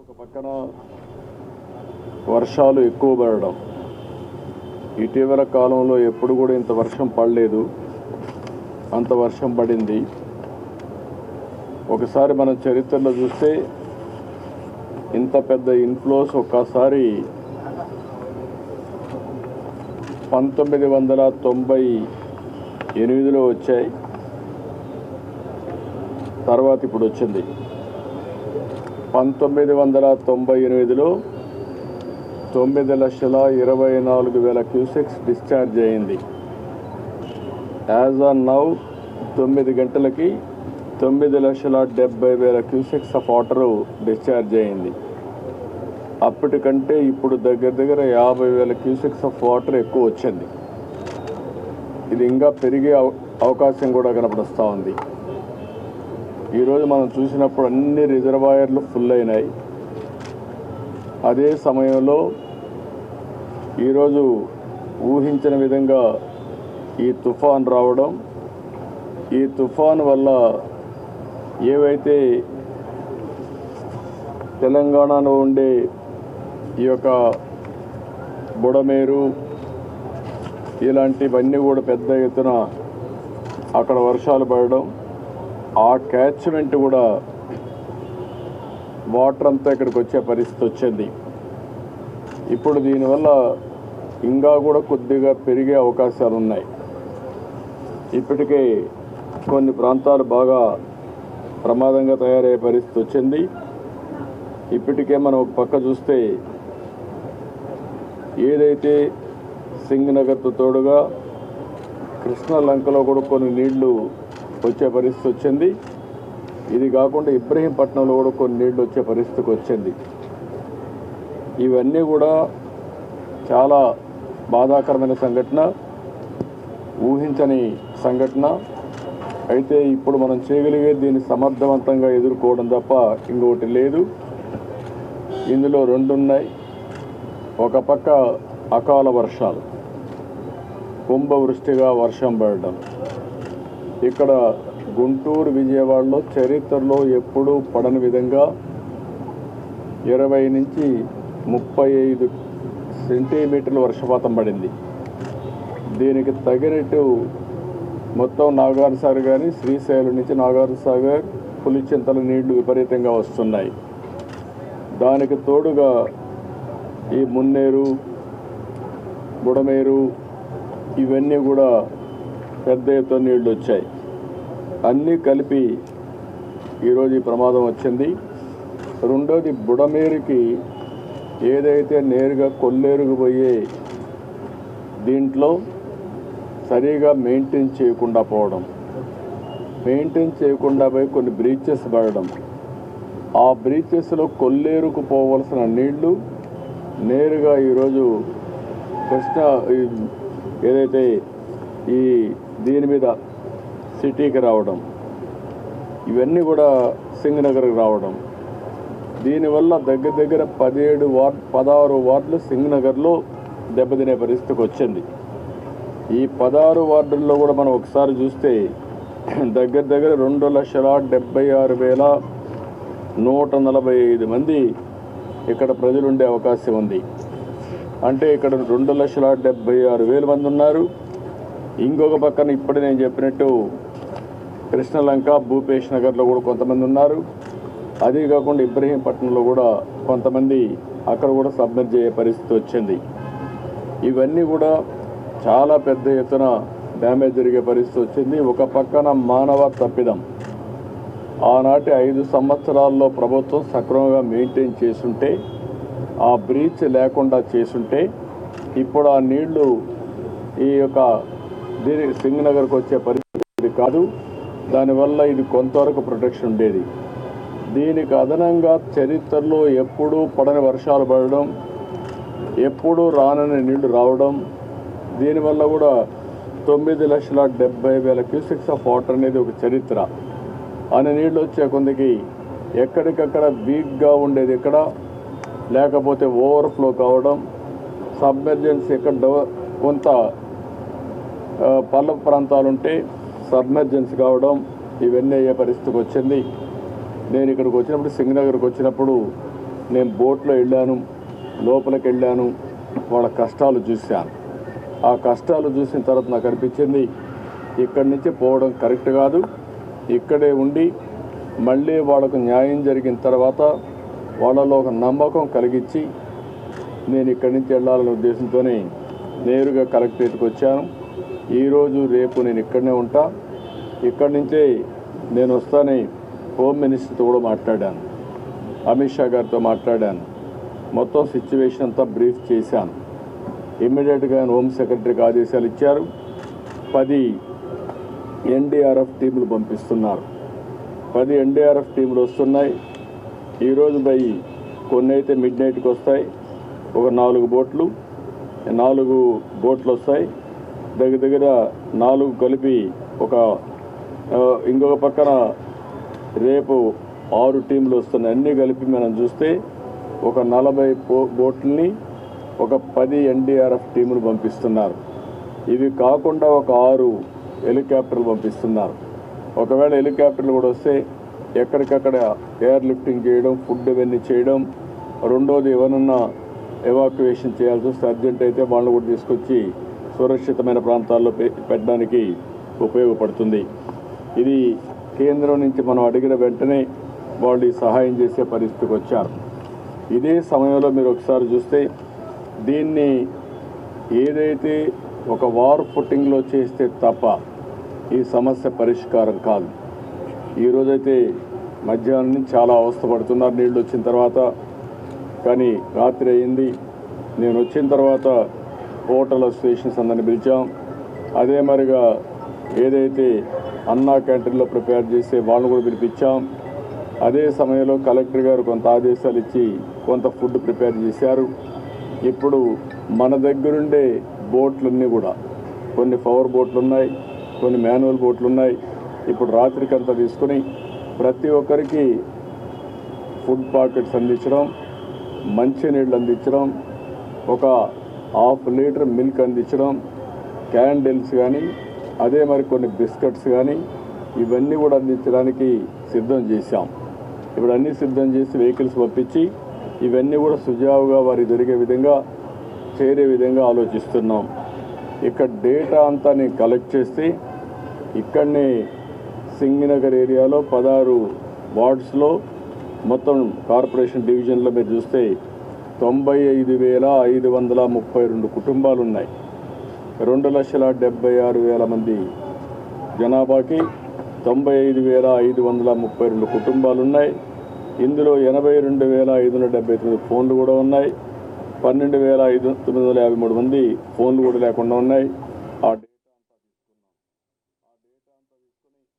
ఒక పక్కన వర్షాలు ఎక్కువ పడడం. ఇటీవల కాలంలో ఎప్పుడు కూడా ఇంత వర్షం పడలేదు. అంత వర్షం పడింది. ఒకసారి మనం చరిత్రలో చూస్తే ఇంత పెద్ద ఇన్ఫ్లోస్ ఒక్కసారి పంతొమ్మిది వందల తొంభై ఎనిమిదిలో వచ్చాయి. తర్వాత ఇప్పుడు వచ్చింది. పంతొమ్మిది వందల తొంభై ఎనిమిదిలో తొమ్మిది లక్షల ఇరవై నాలుగు వేల క్యూసెక్స్ డిశ్చార్జ్ అయింది. యాజ్ ఆన్ నౌ తొమ్మిది గంటలకి తొమ్మిది లక్షల డెబ్బై వేల క్యూసెక్స్ ఆఫ్ వాటరు డిశ్చార్జ్ అయింది. అప్పటికంటే ఇప్పుడు దగ్గర దగ్గర యాభై వేల క్యూసెక్స్ ఆఫ్ వాటర్ ఎక్కువ వచ్చింది. ఇది ఇంకా పెరిగే అవకాశం కూడా కనపడుస్తూ ఉంది. ఈరోజు మనం చూసినప్పుడు అన్ని రిజర్వాయర్లు ఫుల్ అయినాయి. అదే సమయంలో ఈరోజు ఊహించిన విధంగా ఈ తుఫాన్ రావడం ఈ తుఫాన్ వల్ల ఏవైతే తెలంగాణలో ఉండే ఈ యొక్క బుడమేరు ఇలాంటివన్నీ కూడా పెద్ద ఎత్తున అక్కడ వర్షాలు పడడం ఆ క్యాచ్మెంట్ కూడా వాటర్ అంతా ఇక్కడికి వచ్చే పరిస్థితి వచ్చింది. ఇప్పుడు దీనివల్ల ఇంకా కూడా కొద్దిగా పెరిగే అవకాశాలు ఉన్నాయి. ఇప్పటికే కొన్ని ప్రాంతాలు బాగా ప్రమాదంగా తయారయ్యే పరిస్థితి వచ్చింది. ఇప్పటికే మనం ఒక పక్క చూస్తే ఏదైతే సింగ్ నగర్తో తోడుగా కృష్ణ లంకలో కూడా కొన్ని నీళ్ళు వచ్చే పరిస్థితి వచ్చింది. ఇది కాకుండా ఇబ్రహీంపట్నంలో కూడా కొన్ని నీళ్ళు వచ్చే పరిస్థితికి వచ్చింది. ఇవన్నీ కూడా చాలా బాధాకరమైన సంఘటన ఊహించని సంఘటన. అయితే ఇప్పుడు మనం చేయగలిగే దీన్ని సమర్థవంతంగా ఎదుర్కోవడం తప్ప ఇంకొకటి లేదు. ఇందులో రెండు ఉన్నాయి. ఒక పక్క అకాల వర్షాలు కుంభవృష్టిగా వర్షం పడడం. ఇక్కడ గుంటూరు విజయవాడలో చరిత్రలో ఎప్పుడూ పడని విధంగా ఇరవై నుంచి ముప్పై ఐదు సెంటీమీటర్ల వర్షపాతం పడింది. దీనికి తగినట్టు మొత్తం నాగార్ సాగర్ కానీ శ్రీశైలం నుంచి నాగార్ సాగర్ పులిచింతల నీళ్ళు విపరీతంగా వస్తున్నాయి. దానికి తోడుగా ఈ మున్నేరు బుడమేరు ఇవన్నీ కూడా పెద్ద ఎత్తున నీళ్ళు వచ్చాయి. అన్నీ కలిపి ఈరోజు ఈ ప్రమాదం వచ్చింది. రెండోది బుడమేరుకి ఏదైతే నేరుగా కొల్లేరుకు పోయే దీంట్లో సరిగా మెయింటైన్ చేయకుండా పోవడం మెయింటైన్ చేయకుండా పోయి కొన్ని బ్రీచెస్ పడడం ఆ బ్రీచెస్లో కొల్లేరుకు పోవలసిన నీళ్ళు నేరుగా ఈరోజు కృష్ణ ఏదైతే ఈ దీని మీద సిటీకి రావడం ఇవన్నీ కూడా సింగనగర్కి రావడం. దీనివల్ల దగ్గర దగ్గర పదిహేడు వార్డ్ పదహారు వార్డులు సింగనగర్లో దెబ్బతినే పరిస్థితికి వచ్చింది. ఈ పదహారు వార్డుల్లో కూడా మనం ఒకసారి చూస్తే దగ్గర దగ్గర రెండు లక్షల డెబ్బై ఆరు వేల నూట నలభై ఐదు మంది ఇక్కడ ప్రజలు ఉండే అవకాశం ఉంది. అంటే ఇక్కడ రెండు లక్షల డెబ్బై ఆరు వేల మంది ఉన్నారు. ఇంకొక పక్కన ఇప్పుడు నేను చెప్పినట్టు కృష్ణలంక భూపేష్ నగర్లో కూడా కొంతమంది ఉన్నారు. అదే కాకుండా ఇబ్రహీంపట్నంలో కూడా కొంతమంది అక్కడ కూడా సబ్మిట్ చేయే పరిస్థితి వచ్చింది. ఇవన్నీ కూడా చాలా పెద్ద ఎత్తున డ్యామేజ్ జరిగే పరిస్థితి వచ్చింది. ఒక పక్కన మానవ తప్పిదం. ఆనాటి ఐదు సంవత్సరాల్లో ప్రభుత్వం సక్రమంగా మెయింటైన్ చేసుంటే ఆ బ్రీచ్ లేకుండా చేసుంటే ఇప్పుడు ఆ నీళ్ళు ఈ యొక్క దీని సింగనగర్కి వచ్చే పరిస్థితి కాదు. దానివల్ల ఇది కొంతవరకు ప్రొటెక్షన్ ఉండేది. దీనికి అదనంగా చరిత్రలో ఎప్పుడూ పడని వర్షాలు పడడం ఎప్పుడూ రానని నీళ్ళు రావడం దీనివల్ల కూడా తొమ్మిది లక్షల డెబ్బై వేల క్యూసెక్స్ ఆఫ్ వాటర్ అనేది ఒక చరిత్ర. అనే నీళ్ళు వచ్చే కొందికి ఎక్కడికక్కడ వీక్గా ఉండేది ఇక్కడ. లేకపోతే ఓవర్ఫ్లో కావడం సబ్మర్జెన్సీ ఎక్కడ కొంత పల్ల ప్రాంతాలు ఉంటే సబ్మెర్జెన్స్ కావడం ఇవన్నీ అయ్యే పరిస్థితికి వచ్చింది. నేను ఇక్కడికి వచ్చినప్పుడు సింగనగర్కి వచ్చినప్పుడు నేను బోట్లో వెళ్ళాను లోపలికి వెళ్ళాను వాళ్ళ కష్టాలు చూశాను. ఆ కష్టాలు చూసిన తర్వాత నాకు అనిపించింది ఇక్కడి నుంచి పోవడం కరెక్ట్ కాదు. ఇక్కడే ఉండి మళ్ళీ వాళ్ళకు న్యాయం జరిగిన తర్వాత వాళ్ళలో ఒక నమ్మకం కలిగించి నేను ఇక్కడి నుంచి వెళ్ళాలనే ఉద్దేశంతోనే నేరుగా కలెక్టరేట్కి వచ్చాను. ఈరోజు రేపు నేను ఇక్కడనే ఉంటా. ఇక్కడి నుంచే నేను వస్తానే హోమ్ మినిస్టర్తో కూడా మాట్లాడాను. అమిత్ షా గారితో మాట్లాడాను. మొత్తం సిచ్యువేషన్ అంతా బ్రీఫ్ చేశాను. ఇమ్మీడియట్గా ఆయన హోమ్ సెక్రటరీకి ఆదేశాలు ఇచ్చారు. పది ఎన్డీఆర్ఎఫ్ టీములు పంపిస్తున్నారు. పది ఎన్డీఆర్ఎఫ్ టీములు వస్తున్నాయి. ఈరోజు బై కొన్ని అయితే మిడ్ నైట్కి వస్తాయి. ఒక నాలుగు బోట్లు నాలుగు బోట్లు వస్తాయి. దగ్గర దగ్గర నాలుగు కలిపి ఒక ఇంకొక పక్కన రేపు ఆరు టీంలు వస్తున్నాయి. అన్నీ కలిపి మనం చూస్తే ఒక నలభై బోట్లని ఒక పది ఎన్డీఆర్ఎఫ్ టీములు పంపిస్తున్నారు. ఇవి కాకుండా ఒక ఆరు హెలికాప్టర్లు పంపిస్తున్నారు. ఒకవేళ హెలికాప్టర్లు కూడా వస్తే ఎక్కడికక్కడ ఎయిర్ లిఫ్టింగ్ చేయడం ఫుడ్ ఇవన్నీ చేయడం రెండోది ఎవరన్నా ఎవాక్యువేషన్ చేయాల్సి వస్తే అర్జెంట్ అయితే వాళ్ళని కూడా తీసుకొచ్చి సురక్షితమైన ప్రాంతాల్లో పె- పెట్టడానికి ఉపయోగపడుతుంది. ఇది కేంద్రం నుంచి మనం అడిగిన వెంటనే వాళ్ళు సహాయం చేసే పరిస్థితికి వచ్చారు. ఇదే సమయంలో మీరు ఒకసారి చూస్తే దీన్ని ఏదైతే ఒక వార్ ఫుట్టింగ్లో చేస్తే తప్ప ఈ సమస్య పరిష్కారం కాదు. ఈరోజైతే మధ్యాహ్నం నుంచి చాలా అవస్థపడుతున్నారు నీళ్ళు వచ్చిన తర్వాత కానీ రాత్రి అయింది. నేను వచ్చిన తర్వాత హోటల్ అసోసియేషన్స్ అందరిని పిలిచాం. అదే మరిగా ఏదైతే అన్నా క్యాంటీన్లో ప్రిపేర్ చేసే వాళ్ళని కూడా పిలిపించాం. అదే సమయంలో కలెక్టర్ గారు కొంత ఆదేశాలు ఇచ్చి కొంత ఫుడ్ ప్రిపేర్ చేశారు. ఇప్పుడు మన దగ్గరుండే బోట్లన్నీ కూడా కొన్ని పవర్ బోట్లు ఉన్నాయి కొన్ని మాన్యువల్ బోట్లు ఉన్నాయి ఇప్పుడు రాత్రికంతా తీసుకుని ప్రతి ఒక్కరికి ఫుడ్ పాకెట్స్ అందించడం మంచినీళ్ళు అందించడం ఒక హాఫ్ లీటర్ మిల్క్ అందించడం క్యాండిల్స్ కానీ అదే మరి కొన్ని బిస్కెట్స్ కానీ ఇవన్నీ కూడా అందించడానికి సిద్ధం చేశాం. ఇప్పుడు అన్నీ సిద్ధం చేసి వెహికల్స్ పంపించి ఇవన్నీ కూడా సుజావుగా వారి దొరికే విధంగా చేరే విధంగా ఆలోచిస్తున్నాం. ఇక్కడ డేటా అంతా నేను కలెక్ట్ చేస్తే ఇక్కడనే సింగినగర్ ఏరియాలో పదహారు వార్డ్స్లో మొత్తం కార్పొరేషన్ డివిజన్లో మీరు చూస్తే తొంభై ఐదు వేల ఐదు వందల ముప్పై రెండు కుటుంబాలు ఉన్నాయి రెండు లక్షల డెబ్బై ఆరు వేల మంది జనాభాకి తొంభై ఐదు వేల ఐదు వందల ముప్పై రెండు కుటుంబాలు ఉన్నాయి ఇందులో ఎనభై రెండు వేల ఐదు వందల డెబ్బై తొమ్మిది ఫోన్లు కూడా ఉన్నాయి. పన్నెండు వేల ఐదు తొమ్మిది వందల యాభై మూడు మంది ఫోన్లు కూడా లేకుండా ఉన్నాయి.